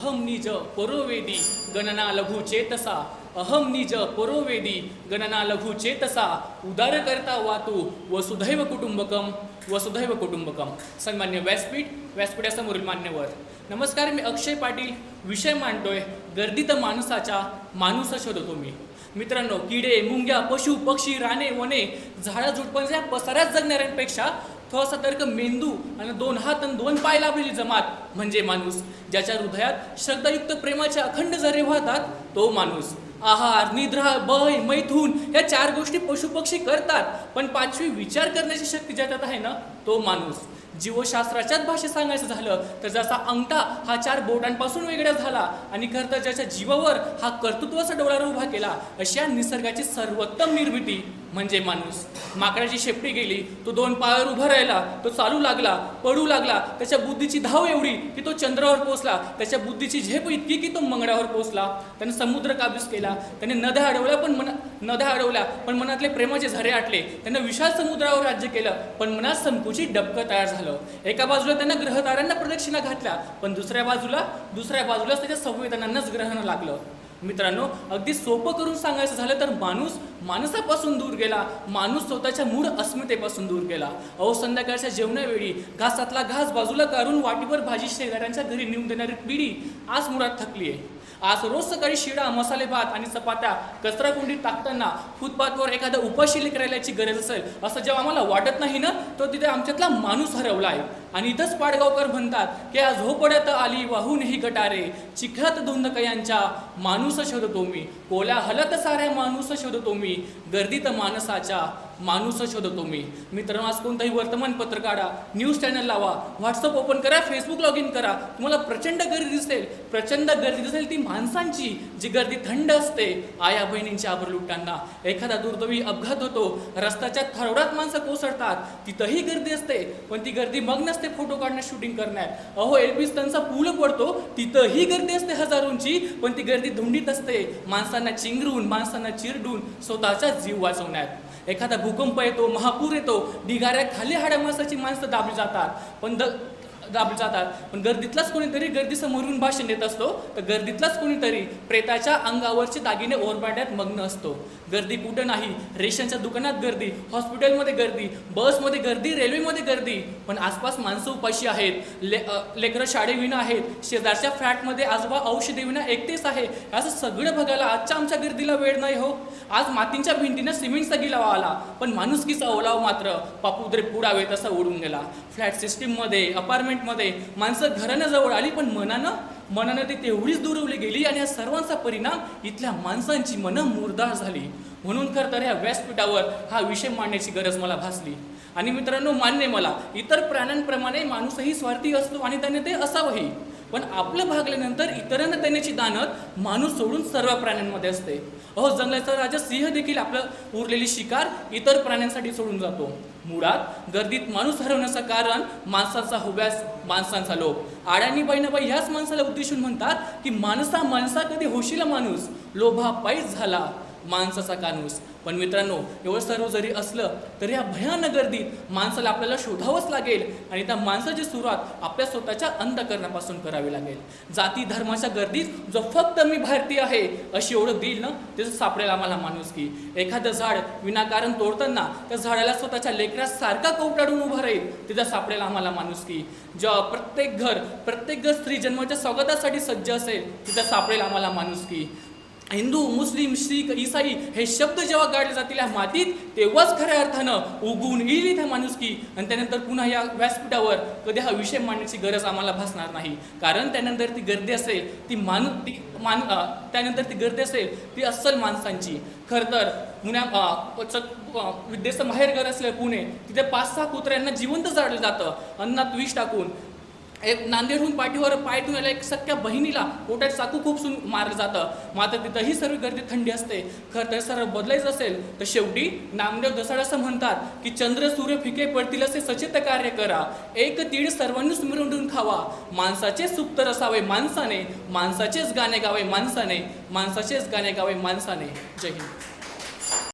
अहम निज परोवेदी गणना लघु चेतसा। अहम निज परोवेदी गणना लघु चेतसा। उदार करता वातू वसुधैव कुटुंबकम वसुधैव कुटुंबकम। सन्मान्य व्यासपीठ व्यासपीठासमोरील मान्यवर। नमस्कार मी अक्षय पाटील विषय मांडतोय गर्दीत माणसाच्या माणूस शोधतो मी। मित्रांनो किडे मुंग्या पशु पक्षी राणे वने झाडा झुडपांच्या पसाऱ्यात जगणाऱ्यांपेक्षा थोडासा तर्क मेंदू आणि दोन हात आणि दोन पाय लाभलेली जमात म्हणजे माणूस. ज्याच्या हृदयात श्रद्धायुक्त प्रेमाचे अखंड झरे वाहतात तो माणूस. आहार निद्रा भय मैथून या चार गोष्टी पशुपक्षी करतात पण पाचवी विचार करण्याची शक्ती ज्याच्यात आहे ना तो माणूस. जीवशास्त्राच्याच भाषेत सांगायचं झालं तर जसा अंगठा हा चार बोटांपासून वेगळा झाला आणि खरं तर ज्याच्या जीवावर हा कर्तृत्वाचा डोळा उभा केला अशा निसर्गाची सर्वोत्तम निर्मिती म्हणजे माणूस. माकडाची शेपटी गेली तो दोन पायावर उभा राहिला तो चालू लागला पडू लागला त्याच्या बुद्धीची धाव एवढी की तो चंद्रावर पोचला त्याच्या बुद्धीची झेप इतकी की तो मंगळावर पोहोचला. त्याने समुद्र काबीज केला त्याने नद्या अडवल्या पण मना नद्या अडवल्या पण मनातले प्रेमाचे झरे आटले. त्यानं विशाल समुद्रावर राज्य केलं पण मनात संकुचित डबकं तयार झालं. एका बाजूला त्यानं ग्रहताऱ्यांना प्रदक्षिणा घातल्या पण दुसऱ्या बाजूला दुसऱ्या बाजूलाच त्याच्या संवेदनांनाच ग्रहण लागलं. मित्रांनो अगदी सोपं करून सांगायचं झालं तर माणूस माणसापासून दूर गेला. माणूस स्वतःच्या मूळ अस्मितेपासून दूर गेला. अहो संध्याकाळच्या जेवणावेळी घासातला घास बाजूला काढून वाटीवर भाजी शेजाऱ्यांच्या घरी नेऊन देणारी पिढी आज मुळात थकली आहे. आज रोज सकाळी शिडा मसाले भात आणि चपात्या कचरा कुंडीत टाकताना फुटपाथवर एखादा उपाशी लेकरायची गरज असेल असं जेव्हा आम्हाला वाटत नाही ना तो तिथे आमच्यातला माणूस हरवला आहे. आणि इथंच पाडगावकर म्हणतात की आज झोपड्यात आली वाहूनही गटारे चिखलात धुंदकयांच्या माणूस शोधतो मी. कोल्या हलत साऱ्या माणूस शोधतो मी. गर्दीत माणसाच्या माणूस शोधतो मी. मित्रांनो आज कोणताही वर्तमानपत्र काढा न्यूज चॅनल लावा व्हॉट्सअप ओपन करा फेसबुक लॉग इन करा. तुम्हाला प्रचंड गर्दी दिसेल. प्रचंड गर्दी दिसेल ती माणसांची जी गर्दी थंड असते. आया बहिणींच्या आबर लुटताना एखादा दुर्दैवी अपघात होतो. रस्त्याच्या थरोडात माणसं कोसळतात. तिथंही गर्दी असते पण ती गर्दी मग नसते फोटो काढण्यात शूटिंग करण्यात. अहो एलपिस्टनचा पूल पडतो. तिथंही गर्दी असते हजारोंची पण ती गर्दी धुंडीत असते. माणसांना चिंगरून माणसांना चिरडून स्वतःचा जीव वाचवण्यात. एखादा भूकंप येतो महापूर येतो ढिगाऱ्या खाली हाड्या माणसाची माणसं दाबली जातात. पण द दाबली जातात पण गर्दीतलाच कोणीतरी गर्दी समोरून भाषण देत असतो तर गर्दीतलाच कोणीतरी प्रेताच्या अंगावरचे दागिने ओरबाड्यात मग्न असतो. गर्दी कुठं नाही. रेशनच्या दुकानात गर्दी हॉस्पिटलमध्ये गर्दी बसमध्ये गर्दी रेल्वेमध्ये गर्दी. पण आसपास माणसं उपाशी आहेत. ले लेकरं शाळेविना आहेत. शेजारच्या फ्लॅटमध्ये आजोबा औषधी विना एकटेच आहे. असं सगळं बघायला आजच्या आमच्या गर्दीला वेळ नाही हो. आज मातींच्या भिंतीनं सिमेंटचा गिलावा आला. पण माणुसकीचा ओलाव मात्र पापुद्रे पुडावे तसा उडून गेला. फ्लॅट सिस्टीममध्ये अपार्टमेंट अपार्टमेंटमध्ये माणसं घरानं जवळ आली पण मनानं मनानं ती तेवढीच दुरवली गेली आणि या सर्वांचा परिणाम इथल्या माणसांची मनं मुरदार झाली. म्हणून खरं तर ह्या व्यासपीठावर हा विषय मांडण्याची गरज मला भासली. आणि मित्रांनो मान्य मला इतर प्राण्यांप्रमाणे माणूसही स्वार्थी असतो आणि त्याने ते असावंही. पण आपलं भागल्यानंतर इतरांना देण्याची दानत माणूस सोडून सर्व प्राण्यांमध्ये असते. अहो जंगलाचा राजा सिंह देखील आपलं उरलेली शिकार इतर प्राण्यांसाठी सोडून जातो. मुळात गर्दीत माणूस हरवण्याचं कारण माणसाचा हव्यास माणसांचा लोभ. आड्यानी बहिणाबाई ह्याच माणसाला उद्देशून म्हणतात की माणसा माणसा कधी होशील माणूस? लोभा पायीच झाला. माणसाचा कानूस. पण मित्रांनो एवढं सर्व जरी असलं तरी या भयानक गर्दीत माणसाला आपल्याला शोधावंच लागेल आणि त्या माणसाची सुरुवात आपल्या स्वतःच्या अंतकरणापासून करावी लागेल. जाती धर्माच्या गर्दीत जो फक्त मी भारतीय आहे अशी ओळख देईल ना त्याचं सापडेल आम्हाला माणूस की. एखादं झाड विनाकारण तोडताना त्या झाडाला स्वतःच्या लेकरासारखा कवटाडून उभा राहील तिथं सापडेल आम्हाला माणूस की. जेव्हा प्रत्येक घर प्रत्येक घर स्त्री जन्माच्या स्वागतासाठी सज्ज असेल तिथं सापडेल आम्हाला माणूस की. हिंदू मुस्लिम शीख ईसाई हे शब्द जेव्हा गाडले जातील या मातीत तेव्हाच खऱ्या अर्थानं उगवून येईल इथे माणुसकी. आणि त्यानंतर पुन्हा या व्यासपीठावर कधी हा विषय मांडण्याची गरज आम्हाला भासणार नाही. कारण त्यानंतर ती गर्दी असेल ती मान ती मान त्यानंतर ती गर्दी असेल ती अस्सल माणसांची. खरं तर पुण्या च- विद्येचं माहेरघर असलं पुणे तिथे पाच सहा कुत्र्यांना जिवंत जाळलं जातं. अन्नात विष टाकून. एक नांदेडहून पाठीवर पाय ठेवलेल्या एक सख्या बहिणीला पोटात चाकू खूपसून मारलं जातं. मात्र तिथंही सर्व गर्दी थंडी असते. खरं तर सर्व बदलायचं असेल तर शेवटी नामदेव दसाड असं म्हणतात की चंद्र सूर्य फिके पडतील असे सचेत कार्य करा. एक तीड सर्वांनीच मिरवून खावा. माणसाचे सुप्त असावे माणसाने माणसाचेच गाणे गावे माणसाने माणसाचेच गाणे गावे माणसाने. जय हिंद.